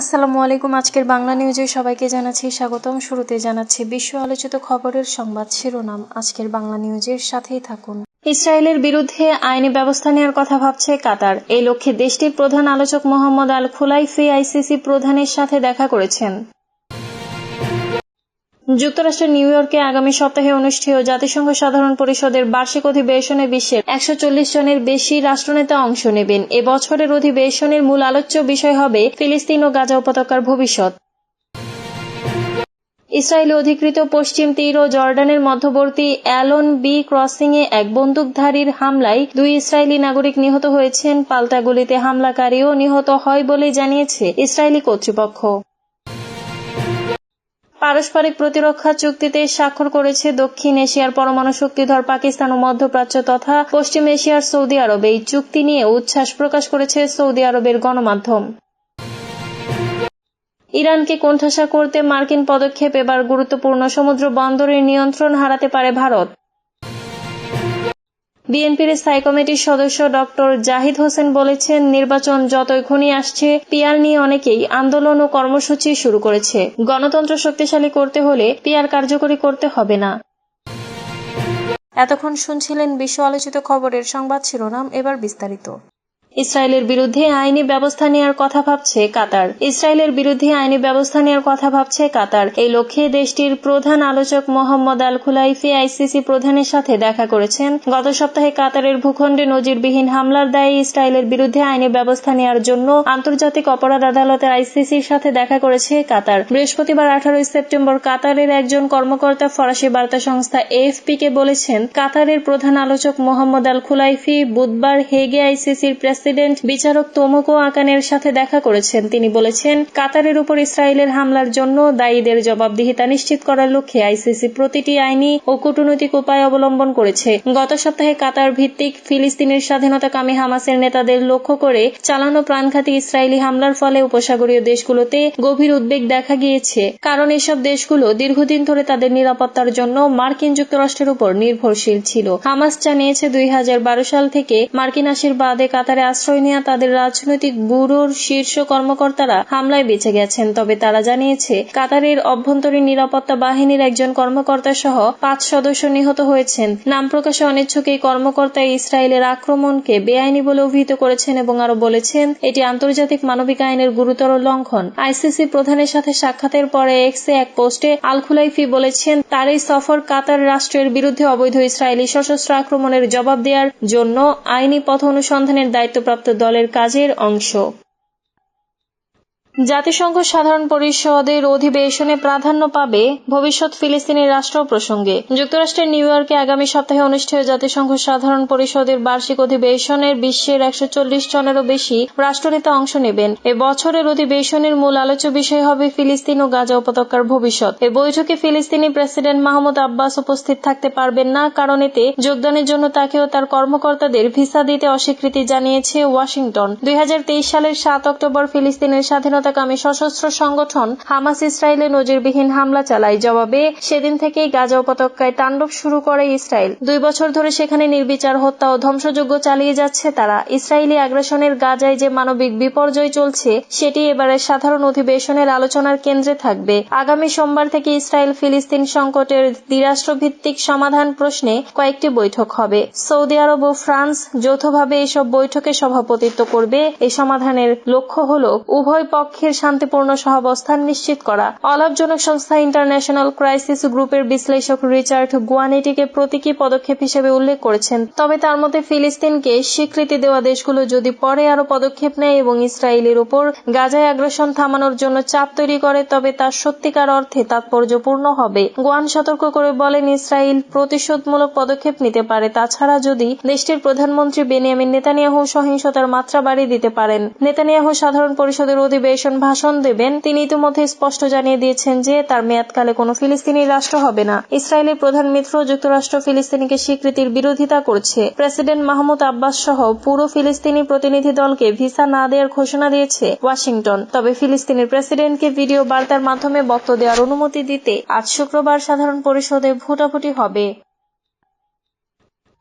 আসসালামু আলাইকুম, আজকের বাংলা নিউজে সবাইকে জানাচ্ছি স্বাগতম। শুরুতে জানাচ্ছি বিশ্ব আলোচিত খবরের সংবাদ শিরোনাম। আজকের বাংলা নিউজের সাথেই থাকুন। ইসরায়েলের বিরুদ্ধে আইনি ব্যবস্থা নেওয়ার কথা ভাবছে কাতার। এই লক্ষ্যে দেশটির প্রধান আলোচক মোহাম্মদ আল খুলাইফি আইসিসি প্রধানের সাথে দেখা করেছেন। যুক্তরাষ্ট্রের নিউ ইয়র্কে আগামী সপ্তাহে অনুষ্ঠেয় জাতিসংঘ সাধারণ পরিষদের বার্ষিক অধিবেশনে বিশ্বের একশো চল্লিশ জনের বেশি রাষ্ট্রনেতা অংশ নেবেন। এ বছরের অধিবেশনের মূল আলোচ্য বিষয় হবে ফিলিস্তিন ও গাজা উপত্যকার ভবিষ্যৎ। ইসরায়েলি অধিকৃত পশ্চিম তীর ও জর্ডানের মধ্যবর্তী অ্যালন বি ক্রসিংয়ে এক বন্দুকধারীর হামলায় দুই ইসরায়েলি নাগরিক নিহত হয়েছেন। পাল্টা গুলিতে হামলাকারীও নিহত হয় বলে জানিয়েছে ইসরায়েলি কর্তৃপক্ষ। পারস্পরিক প্রতিরক্ষা চুক্তিতে স্বাক্ষর করেছে দক্ষিণ এশিয়ার পরমাণু শক্তিধর পাকিস্তান ও মধ্যপ্রাচ্য তথা পশ্চিম এশিয়ার সৌদি আরব। এই চুক্তি নিয়ে উচ্ছ্বাস প্রকাশ করেছে সৌদি আরবের গণমাধ্যম। ইরানকে কোণঠাসা করতে মার্কিন পদক্ষেপ এবার গুরুত্বপূর্ণ। সমুদ্র বন্দরের নিয়ন্ত্রণ হারাতে পারে ভারত। বিএনপির স্থায়ী কমিটির সদস্য ডক্টর জাহিদ হোসেন বলেছেন, নির্বাচন যতই ঘনিয়ে আসছে, পিয়ার নিয়ে অনেকেই আন্দোলন ও কর্মসূচি শুরু করেছে। গণতন্ত্র শক্তিশালী করতে হলে পিয়ার কার্যকরী করতে হবে না। এতক্ষণ শুনছিলেন বিশ্ব আলোচিত খবরের সংবাদ শিরোনাম, এবার বিস্তারিত। ইসরায়েলের বিরুদ্ধে আইনি ব্যবস্থা নেওয়ার কথা ভাবছে কাতার। ইসরায়েলের বিরুদ্ধে আইনি ব্যবস্থা নেওয়ার কথা ভাবছে কাতার। এই লক্ষ্যে দেশটির প্রধান আলোচক মোহাম্মদ আল খুলাইফি আইসিসি প্রধানের সাথে দেখা করেছেন। গত সপ্তাহে কাতারের ভূখণ্ডে নজিরবিহীন হামলার দায়ে ইসরায়েলের বিরুদ্ধে আইনি ব্যবস্থা নেওয়ার জন্য আন্তর্জাতিক অপরাধ আদালতের আইসিসির সাথে দেখা করেছে কাতার। বৃহস্পতিবার আঠারোই সেপ্টেম্বর কাতারের একজন কর্মকর্তা ফরাসি বার্তা সংস্থা এএফপি কে বলেছেন, কাতারের প্রধান আলোচক মোহাম্মদ আল খুলাইফি বুধবার হেগে আইসিসির প্রেস প্রেসিডেন্ট বিচারক তোমকো আকানের সাথে দেখা করেছেন। তিনি বলেছেন, কাতারের উপর ইসরায়েলের হামলার জন্য দায়ীদের জবাবদিহিতা নিশ্চিত করার লক্ষ্যে আইসিসি প্রতিটি আইনি ও কূটনৈতিক উপায় অবলম্বন করেছে। গত সপ্তাহে কাতার ভিত্তিক ফিলিস্তিনের স্বাধীনতাকামী হামাসের নেতাদের লক্ষ্য করে চালানো প্রাণঘাতী ইসরায়েলি হামলার ফলে উপসাগরীয় দেশগুলোতে গভীর উদ্বেগ দেখা গিয়েছে। কারণ এসব দেশগুলো দীর্ঘদিন ধরে তাদের নিরাপত্তার জন্য মার্কিন যুক্তরাষ্ট্রের উপর নির্ভরশীল ছিল। হামাস জানিয়েছে, দুই হাজার বারো সাল থেকে মার্কিন আশীর্বাদে কাতারে আশ্রয় নেওয়া তাদের রাজনৈতিক ব্যুরোর শীর্ষ কর্মকর্তারা হামলায় বেঁচে গেছেন। তবে তারা জানিয়েছে, কাতারের অভ্যন্তরীণ নিরাপত্তা বাহিনীর একজন কর্মকর্তা সহ পাঁচ সদস্য নিহত হয়েছেন। নাম প্রকাশে অনিচ্ছুক এই কর্মকর্তা ইসরায়েলের আক্রমণকে বেআইনি বলে অভিহিত করেছেন এবং আরও বলেছেন, এটি আন্তর্জাতিক মানবিক আইনের গুরুতর লঙ্ঘন। আইসিসি প্রধানের সাথে সাক্ষাতের পরে এক্সে এক পোস্টে আল খুলাইফি বলেছেন, তার এই সফর কাতার রাষ্ট্রের বিরুদ্ধে অবৈধ ইসরায়েলি সশস্ত্র আক্রমণের জবাব দেওয়ার জন্য আইনি পথ অনুসন্ধানের দায়িত্ব দায়িত্বপ্রাপ্ত দলের কাজের অংশ। জাতিসংঘ সাধারণ পরিষদের অধিবেশনে প্রাধান্য পাবে ভবিষ্যৎ ফিলিস্তিনের রাষ্ট্র প্রসঙ্গে। যুক্তরাষ্ট্রের নিউ ইয়র্কে আগামী সপ্তাহে অনুষ্ঠেয় জাতিসংঘ সাধারণ পরিষদের বার্ষিক অধিবেশনের বিশ্বের একশো চল্লিশ জনেরও বেশি রাষ্ট্রনেতা অংশ নেবেন। এ বছরের অধিবেশনের মূল আলোচ্য বিষয় হবে ফিলিস্তিন ও গাজা উপত্যকার ভবিষ্যৎ। এ বৈঠকে ফিলিস্তিনি প্রেসিডেন্ট মাহমুদ আব্বাস উপস্থিত থাকতে পারবেন না, কারণ এতে যোগদানের জন্য তাকে ও তার কর্মকর্তাদের ভিসা দিতে অস্বীকৃতি জানিয়েছে ওয়াশিংটন। দুই হাজার তেইশ সালের সাত অক্টোবর ফিলিস্তিনের স্বাধীনতা স্বাধীনতাকামী সশস্ত্র সংগঠন হামাস ইসরায়েলে নজিরবিহীন হামলা চালায়। জবাবে, সেদিন থেকেই গাজা উপত্যকায় তাণ্ডব শুরু করে ইসরায়েল। দুই বছর ধরে সেখানে নির্বিচার, হত্যা ও ধ্বংসযজ্ঞ চালিয়ে যাচ্ছে তারা। ইসরায়েলি আগ্রাসনের গাজায় যে মানবিক বিপর্যয় চলছে, সেটি এবারের সাধারণ অধিবেশনের আলোচনার কেন্দ্রে থাকবে। আগামী সোমবার থেকে ইসরায়েল ফিলিস্তিন সংকটের দ্বিরাষ্ট্রভিত্তিক সমাধান প্রশ্নে কয়েকটি বৈঠক হবে। সৌদি আরব ও ফ্রান্স যৌথভাবে এসব বৈঠকে সভাপতিত্ব করবে। এই সমাধানের লক্ষ্য হল উভয় পক্ষ পক্ষের শান্তিপূর্ণ সহাবস্থান নিশ্চিত করা। অলাভজনক সংস্থা ইন্টারন্যাশনাল ক্রাইসিস গ্রুপের বিশ্লেষক রিচার্ড গুয়ানিটিকে প্রতীকী পদক্ষেপ হিসেবে উল্লেখ করেছেন। তবে তার মতে, ফিলিস্তিনকে স্বীকৃতি দেওয়া দেশগুলো যদি পরে আরও পদক্ষেপ নেয় এবং ইসরায়েলের উপর গাজায় আগ্রাসন থামানোর জন্য চাপ তৈরি করে, তবে তা সত্যিকার অর্থে তাৎপর্যপূর্ণ হবে। গোয়ান সতর্ক করে বলেন, ইসরায়েল প্রতিশোধমূলক পদক্ষেপ নিতে পারে। তাছাড়া যদি দেশটির প্রধানমন্ত্রী বেনিয়ামিন নেতানিয়াহু সহিংসতার মাত্রা বাড়িয়ে দিতে পারেন। নেতানিয়াহু সাধারণ পরিষদের অধিবেশন অধিবেশন ভাষণ দেবেন। তিনি ইতিমধ্যে স্পষ্ট জানিয়ে দিয়েছেন যে তার মেয়াদকালে কোনো ফিলিস্তিনি রাষ্ট্র হবে না। ইসরায়েলের প্রধান মিত্র যুক্তরাষ্ট্র ফিলিস্তিনিকে স্বীকৃতির বিরোধিতা করছে। প্রেসিডেন্ট মাহমুদ আব্বাস সহ পুরো ফিলিস্তিনি প্রতিনিধি দলকে ভিসা না দেওয়ার ঘোষণা দিয়েছে ওয়াশিংটন। তবে ফিলিস্তিনের প্রেসিডেন্টকে ভিডিও বার্তার মাধ্যমে বক্তব্য দেওয়ার অনুমতি দিতে আজ শুক্রবার সাধারণ পরিষদে ভোটাভুটি হবে।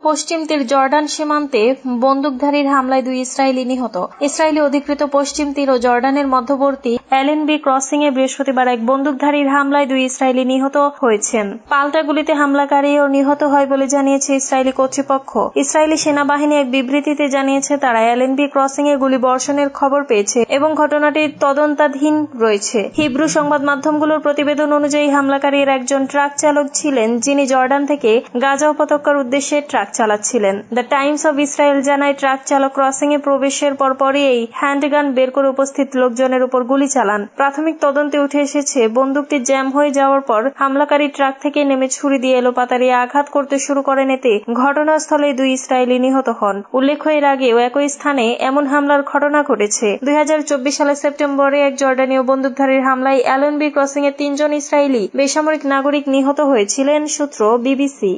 পশ্চিম তীর জর্ডান সীমান্তে বন্দুকধারীর হামলায় দুই ইসরায়েলি নিহত। ইসরায়েলি অধিকৃত পশ্চিম তীর ও জর্ডানের মধ্যবর্তী এলএনবি ক্রসিং এ বৃহস্পতিবার এক বন্দুকধারীর হামলায় দুই ইসরায়েলি নিহত হয়েছেন। পাল্টা গুলিতে হামলাকারীও নিহত হয় বলে জানিয়েছে ইসরায়েলি কর্তৃপক্ষ। ইসরায়েলি সেনাবাহিনী এক বিবৃতিতে জানিয়েছে, তারা এলএনবি ক্রসিং এ গুলি বর্ষণের খবর পেয়েছে এবং ঘটনাটি তদন্তাধীন রয়েছে। হিব্রু সংবাদ মাধ্যমগুলোর প্রতিবেদন অনুযায়ী হামলাকারীর একজন ট্রাক চালক ছিলেন, যিনি জর্ডান থেকে গাজা উপত্যকার উদ্দেশ্যে ট্রাক চালাচ্ছিলেন। দ্য টাইমস অব ইসরায়েল জানায়, ট্রাক চালক ক্রসিং এ প্রবেশের পরপরই এই হ্যান্ডগান বের করে উপস্থিত লোকজনের উপর গুলি চালান। প্রাথমিক তদন্তে উঠে এসেছে, বন্দুকটি জ্যাম হয়ে যাওয়ার পর হামলাকারী ট্রাক থেকে নেমে ছুরি দিয়ে এলোপাতাড়ি আঘাত করতে শুরু করেন। এতে ঘটনাস্থলে দুই ইসরায়েলি নিহত হন। উল্লেখ্য, এর আগেও একই স্থানে এমন হামলার ঘটনা ঘটেছে। দুই হাজার চব্বিশ সালের সেপ্টেম্বরে এক জর্ডানীয় বন্দুকধারীর হামলায় অ্যালনবি ক্রসিং এ তিনজন ইসরায়েলি বেসামরিক নাগরিক নিহত হয়েছিলেন, সূত্র বিবিসি।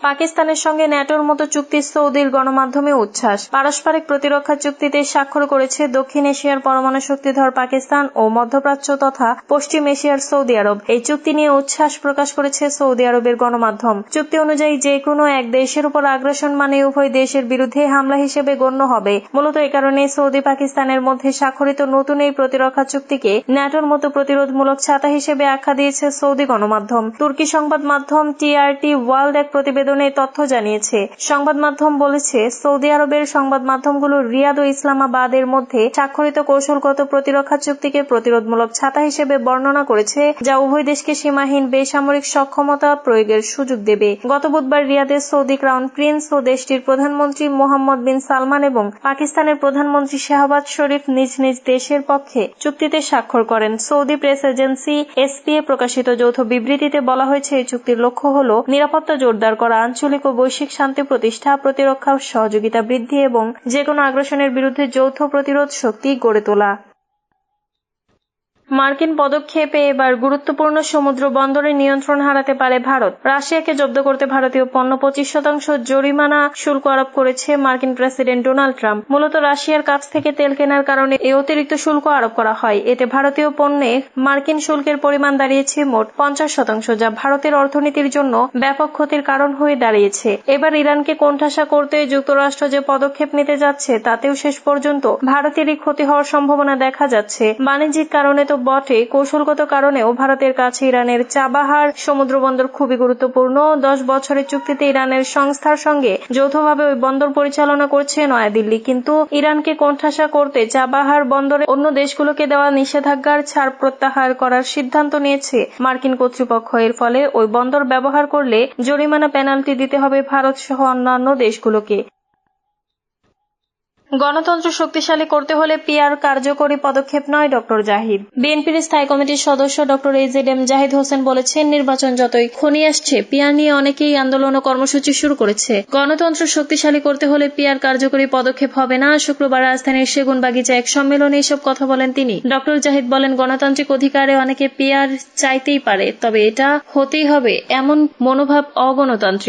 পাকিস্তানের সঙ্গে ন্যাটোর মতো চুক্তি সৌদির গণমাধ্যমে উচ্ছ্বাস। পারস্পরিক প্রতিরক্ষা চুক্তিতে স্বাক্ষর করেছে দক্ষিণ এশিয়ার পরমাণু শক্তিধর পাকিস্তান ও মধ্যপ্রাচ্য তথা পশ্চিম এশিয়ার সৌদি আরব। এই চুক্তি নিয়ে উচ্ছ্বাস প্রকাশ করেছে সৌদি আরবের গণমাধ্যম। চুক্তি অনুযায়ী যে কোনো এক দেশের উপর আগ্রাসন মানে উভয় দেশের বিরুদ্ধে হামলা হিসেবে গণ্য হবে। মূলত এ কারণে সৌদি পাকিস্তানের মধ্যে স্বাক্ষরিত নতুন এই প্রতিরক্ষা চুক্তিকে ন্যাটোর মতো প্রতিরোধমূলক ছাতা হিসেবে আখ্যা দিয়েছে সৌদি গণমাধ্যম। তুর্কি সংবাদ মাধ্যম টিআরটি ওয়ার্ল্ড এক প্রতিবেদন প্রতিবেদনে তথ্য জানিয়েছে। সংবাদ মাধ্যম বলেছে, সৌদি আরবের সংবাদ মাধ্যমগুলো রিয়াদ ও ইসলামাবাদের মধ্যে স্বাক্ষরিত কৌশলগত প্রতিরক্ষা চুক্তিকে প্রতিরোধমূলক ছাতা হিসেবে বর্ণনা করেছে, যা উভয় দেশকে সীমাহীন বেসামরিক সক্ষমতা প্রয়োগের সুযোগ দেবে। গত বুধবার রিয়াদের সৌদি ক্রাউন প্রিন্স ও দেশটির প্রধানমন্ত্রী মোহাম্মদ বিন সালমান এবং পাকিস্তানের প্রধানমন্ত্রী শাহবাজ শরীফ নিজ নিজ দেশের পক্ষে চুক্তিতে স্বাক্ষর করেন। সৌদি প্রেস এজেন্সি এসপিএ প্রকাশিত যৌথ বিবৃতিতে বলা হয়েছে, এই চুক্তির লক্ষ্য হল নিরাপত্তা জোরদার করা আঞ্চলিক ও বৈশ্বিক শান্তি প্রতিষ্ঠা, প্রতিরক্ষা সহযোগিতা বৃদ্ধি এবং যেকোনো আগ্রাসনের বিরুদ্ধে যৌথ প্রতিরোধ শক্তি গড়ে তোলা। মার্কিন পদক্ষেপে এবার গুরুত্বপূর্ণ সমুদ্র বন্দরের নিয়ন্ত্রণ হারাতে পারে ভারত। রাশিয়াকে জব্দ করতে ভারতীয় পণ্য পঁচিশ শতাংশ জরিমানা শুল্ক আরোপ করেছে মার্কিন প্রেসিডেন্ট ডোনাল্ড ট্রাম্প। মূলত রাশিয়ার কাছ থেকে তেল কেনার কারণে এই অতিরিক্ত শুল্ক আরোপ করা হয়। এতে ভারতীয় পণ্যে মার্কিন শুল্কের পরিমাণ দাঁড়িয়েছে মোট পঞ্চাশ শতাংশ, যা ভারতের অর্থনীতির জন্য ব্যাপক ক্ষতির কারণ হয়ে দাঁড়িয়েছে। এবার ইরানকে কোণঠাসা করতে যুক্তরাষ্ট্র যে পদক্ষেপ নিতে যাচ্ছে, তাতেও শেষ পর্যন্ত ভারতেরই ক্ষতি হওয়ার সম্ভাবনা দেখা যাচ্ছে। বাণিজ্যিক কারণে তো বটে। কৌশলগত কারণেও ভারতের কাছে ইরানের চাবাহার সমুদ্র বন্দর খুবই গুরুত্বপূর্ণ। দশ বছরের চুক্তিতে ইরানের সংস্থার সঙ্গে যৌথভাবে ওই বন্দর পরিচালনা করছে নয়াদিল্লি। কিন্তু ইরানকে কোণঠাসা করতে চাবাহার বন্দরে অন্য দেশগুলোকে দেওয়া নিষেধাজ্ঞার ছাড় প্রত্যাহার করার সিদ্ধান্ত নিয়েছে মার্কিন কর্তৃপক্ষ। এর ফলে ওই বন্দর ব্যবহার করলে জরিমানা পেনাল্টি দিতে হবে ভারত সহ অন্যান্য দেশগুলোকে। গণতন্ত্র শক্তিশালী করতে হলে পিআর কার্যকরী পদক্ষেপ নয়, ডক্টর জাহিদ বিএনপির স্থায়ী কমিটির সদস্য doctor AZ M Zahid Hossain বলেছেন, নির্বাচন যতই খনি আসছে পিয়ার নিয়ে অনেকেই আন্দোলন ও কর্মসূচি শুরু করেছে। গণতন্ত্র শক্তিশালী করতে হলে পিআর কার্যকরী পদক্ষেপ হবে না। শুক্রবার রাজধানীর সেগুন বাগিচা এক সম্মেলনে এসব কথা বলেন তিনি। ডক্টর জাহিদ বলেন, গণতান্ত্রিক অধিকারে অনেকে পিআর চাইতেই পারে, তবে এটা হতেই হবে এমন মনোভাব অগণতান্ত্রিক।